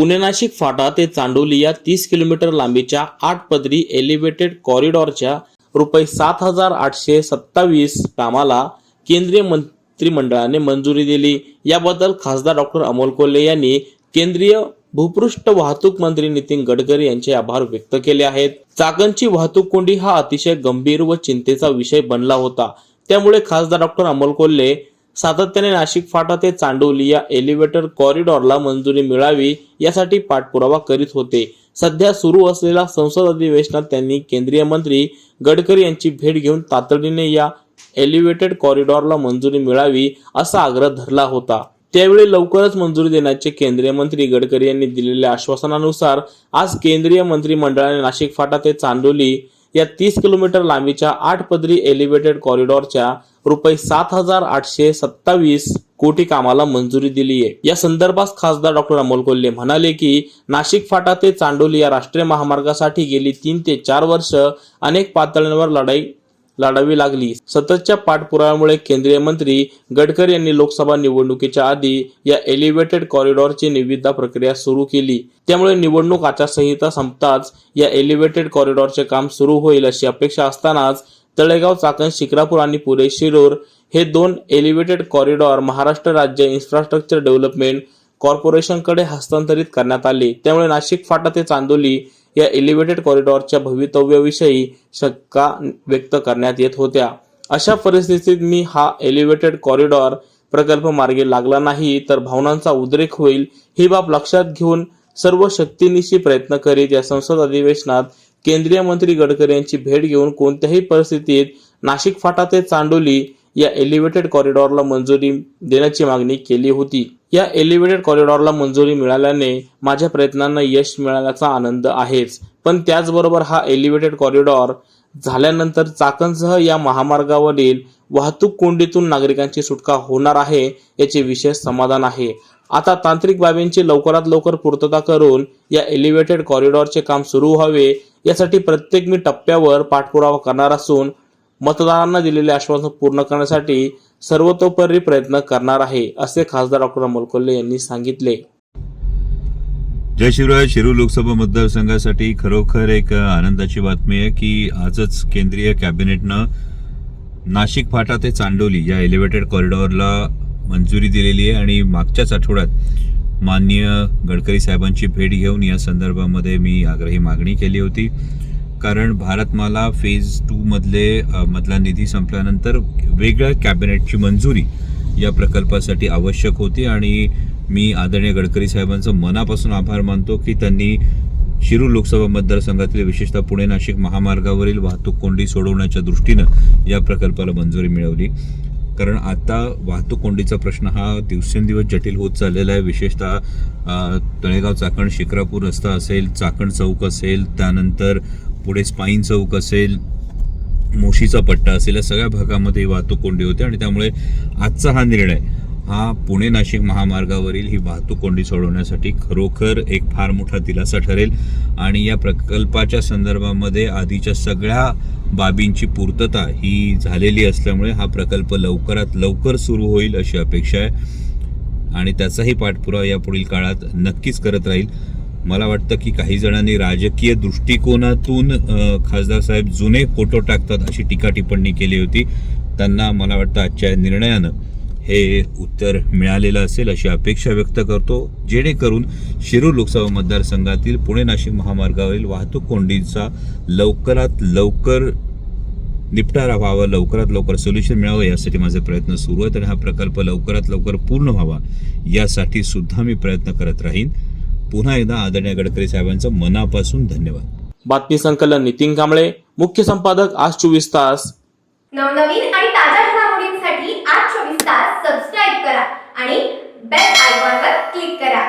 पुणे नाशिक फाटा ते चांडोली या तीस किलोमीटर लांबीच्या आठ पदरी एलिव्हेटेड कॉरिडॉरच्या रुपये सात हजार आठशे सत्तावीस कामाला केंद्रीय मंत्रिमंडळाने मंजुरी दिली. याबद्दल खासदार डॉक्टर अमोल कोल्हे यांनी केंद्रीय भूपृष्ठ वाहतूक मंत्री नितीन गडकरी यांचे आभार व्यक्त केले आहेत. चाकणची वाहतूक कोंडी हा अतिशय गंभीर व चिंतेचा विषय बनला होता. त्यामुळे खासदार डॉक्टर अमोल कोल्हे सातत्याने नाशिक फाटा ते चांडोली या एलिव्हेटर कॉरिडॉरला मंजुरी मिळावी यासाठी पाठपुरावा करीत होते. सध्या सुरू असलेल्या संसद अधिवेशनात त्यांनी केंद्रीय मंत्री गडकरी यांची भेट घेऊन तातडीने या एलिव्हेटेड कॉरिडॉरला मंजुरी मिळावी असा आग्रह धरला होता. त्यावेळी लवकरच मंजुरी देण्याचे केंद्रीय मंत्री गडकरी यांनी दिलेल्या आश्वासनानुसार आज केंद्रीय मंत्रिमंडळाने नाशिक फाटा ते चांडोली या तीस किलोमीटर लांबीच्या आठ पदरी एलिव्हेटेड कॉरिडॉरच्या रुपये सात हजार आठशे सत्तावीस कोटी कामाला मंजुरी दिली आहे या संदर्भात खासदार डॉक्टर अमोल कोल्हे म्हणाले की नाशिक फाटा ते चांडोली या राष्ट्रीय महामार्गासाठी गेली तीन ते चार वर्ष अनेक पातळ्यांवर लढाई लढावी लागली. सततच्या पाठपुराव्यामुळे केंद्रीय मंत्री गडकरी यांनी लोकसभा निवडणुकीच्या आधी या एलिव्हेटेड कॉरिडॉरची निविदा प्रक्रिया सुरू केली. त्यामुळे निवडणूक आचारसंहिता संपताच या एलिव्हेटेड कॉरिडॉरचे काम सुरू होईल अशी अपेक्षा असतानाच तळेगाव चाकण शिक्रापूर आणि पुणे शिरूर हे दोन एलिव्हेटेड कॉरिडॉर महाराष्ट्र राज्य इन्फ्रास्ट्रक्चर डेव्हलपमेंट कॉर्पोरेशनकडे हस्तांतरित करण्यात आले. त्यामुळे नाशिक फाटा ते चांदोली या एलिव्हेटेड कॉरिडॉरच्या भवितव्याविषयी शंका व्यक्त करण्यात येत होत्या. अशा परिस्थितीत मी हा एलिव्हेटेड कॉरिडॉर प्रकल्प मार्गे लागला नाही तर भावनांचा उद्रेक होईल ही बाब लक्षात घेऊन सर्व शक्तीनिशी प्रयत्न करीत या संसद अधिवेशनात केंद्रीय मंत्री गडकरी यांची भेट घेऊन कोणत्याही परिस्थितीत नाशिक फाटा ते चांडोली या एलिव्हेटेड कॉरिडॉरला मंजुरी देण्याची मागणी केली होती. या एलिव्हेटेड कॉरिडॉरला मंजुरी मिळाल्याने माझ्या प्रयत्नांना यश मिळाल्याचा आनंद आहेच. पण त्याचबरोबर हा एलिव्हेटेड कॉरिडॉर झाल्यानंतर चाकणसह या महामार्गावरील वाहतूक कोंडीतून नागरिकांची सुटका होणार आहे याचे विशेष समाधान आहे. आता तांत्रिक बाबींची लवकरात लवकर पूर्तता करून या एलिव्हेटेड कॉरिडॉरचे काम सुरू व्हावे यासाठी प्रत्येक मी टप्प्यावर पाठपुरावा करणार असून मतदारांना दिलेले आश्वासन पूर्ण करण्यासाठी सर्वतोपरी प्रयत्न करणार आहे असे खासदार डॉक्टर अमोल कोल्हे यांनी सांगितले. जय शिवराय शिरू लोकसभा मतदारसंघासाठी खरोखर एक आनंदाची बातमी आहे की आजच केंद्रीय कॅबिनेटनं नाशिक फाटा ते चांडोली या एलिव्हेटेड कॉरिडॉरला मंजुरी दिलेली आहे आणि मागच्याच आठवड्यात माननीय गडकरी साहेबांची भेट घेऊन या संदर्भामध्ये मी आग्रही मागणी केली होती. कारण भारतमाला फेज टू मधले मधला निधी संपल्यानंतर वेगळ्या कॅबिनेटची मंजुरी या प्रकल्पासाठी आवश्यक होती आणि मी आदरणीय गडकरी साहेबांचं मनापासून आभार मानतो की त्यांनी शिरूर लोकसभा मतदारसंघातील विशेषतः पुणे नाशिक महामार्गावरील वाहतूक कोंडी सोडवण्याच्या दृष्टीनं या प्रकल्पाला मंजुरी मिळवली. कारण आता वाहतूक कोंडीचा प्रश्न हा दिवसेंदिवस जटिल होत चाललेला आहे. विशेषतः तळेगाव चाकण शिक्रापूर रस्ता असेल चाकण चौक असेल त्यानंतर पुढे स्पाईन चौक असेल मोशीचा पट्टा असेल या सगळ्या भागामध्ये वाहतूक कोंडी होते आणि त्यामुळे आजचा हा निर्णय हा पुणे नाशिक महामार्गावरील ही वाहतूक कोंडी सोडवण्यासाठी खरोखर एक फार मोठा दिलासा ठरेल. आणि या प्रकल्पाच्या संदर्भामध्ये आधीच्या सगळ्या बाबींची पूर्तता ही झालेली असल्यामुळे हा प्रकल्प लवकरात लवकर सुरू होईल अशी अपेक्षा आहे. आणि त्याचाही पाठपुरावा या पुढील काळात नक्कीच करत राहील. मला वाटतं की काही जणांनी राजकीय दृष्टिकोनातून खासदार साहेब जुने फोटो टाकतात अशी टीका टिप्पणी केली होती. त्यांना मला वाटतं आजच्या निर्णयानं हे उत्तर मिळालेलं असेल अशी अपेक्षा व्यक्त करतो जेणेकरून शिरूर लोकसभा मतदारसंघातील पुणे नाशिक महामार्गावरील वाहतूक कोंडीचा लवकरात लवकर निपटारा व्हावा लवकरात लवकर सोल्युशन मिळावं यासाठी माझे प्रयत्न सुरू आहेत आणि हा प्रकल्प लवकरात लवकर पूर्ण व्हावा यासाठी सुद्धा मी प्रयत्न करत राहीन. पुन्हा एकदा आदरणीय गडकरी साहेबांचं मनापासून धन्यवाद. बातमी संकलन नितीन कांबळे मुख्य संपादक आज चोवीस तास. नवनवीन आणि ताज्या घडामोडींसाठी आज चोवीस तास सबस्क्राईब करा आणि बेल आयकॉनवर क्लिक करा.